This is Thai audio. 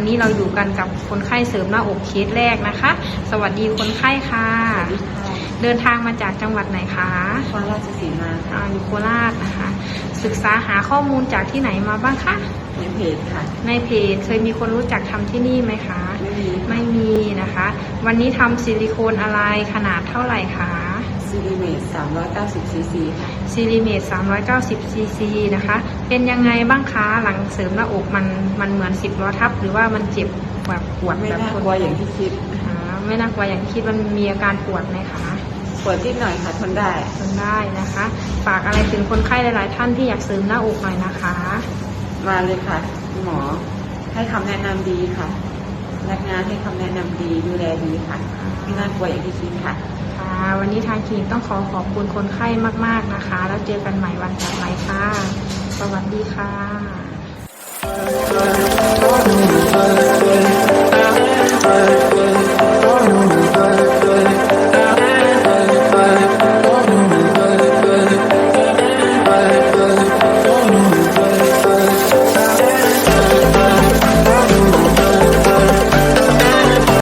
วันนี้เราอยู่กันกับคนไข้เสริมหน้าอกเคสแรกนะคะ สวัสดีคนไข้ค่ะ เดินทางมาจากจังหวัดไหนคะนครราชสีมาค่ะอ่าอยู่โคราชนะคะ ศึกษาหาข้อมูลจากที่ไหนมาบ้างคะ ในเพจค่ะ ในเพจเคยมีคนรู้จักทำที่นี่ไหมคะ ไม่มี ไม่มีนะคะ วันนี้ทำซิลิโคนอะไรขนาดเท่าไหร่คะ ซีรีเมต390ซีซีค่ะซิลิเมต390ซีซีนะคะ เป็นยังไงบ้างคะ หลังเสริมหน้าอกมันมันเหมือน10ล้อทับ หรือว่ามันเจ็บแบบปวดไม่แบบน่าทนกลัวอย่างที่คิดอ่าไม่น่ากลัวอย่างที่คิดมันมีอาการปวดไหมคะ ปวดนิดหน่อยค่ะทนได้ ทนได้นะคะ ฝากอะไรถึงคนไข้หลาย ๆ ท่านที่อยากเสริมหน้าอกหน่อยนะคะ มาเลยค่ะคุณหมอให้คำแนะนำดีค่ะ พนักงานให้คำแนะนำดีดูแลดีค่ะไม่น่ากลัวอย่างที่คิดค่ะ ค่ะวันนี้ทางคลินิกต้องขอขอบคุณคนไข้มาก ๆนะคะ แล้วเจอกันใหม่วันถัดไปค่ะ สวัสดีค่ะ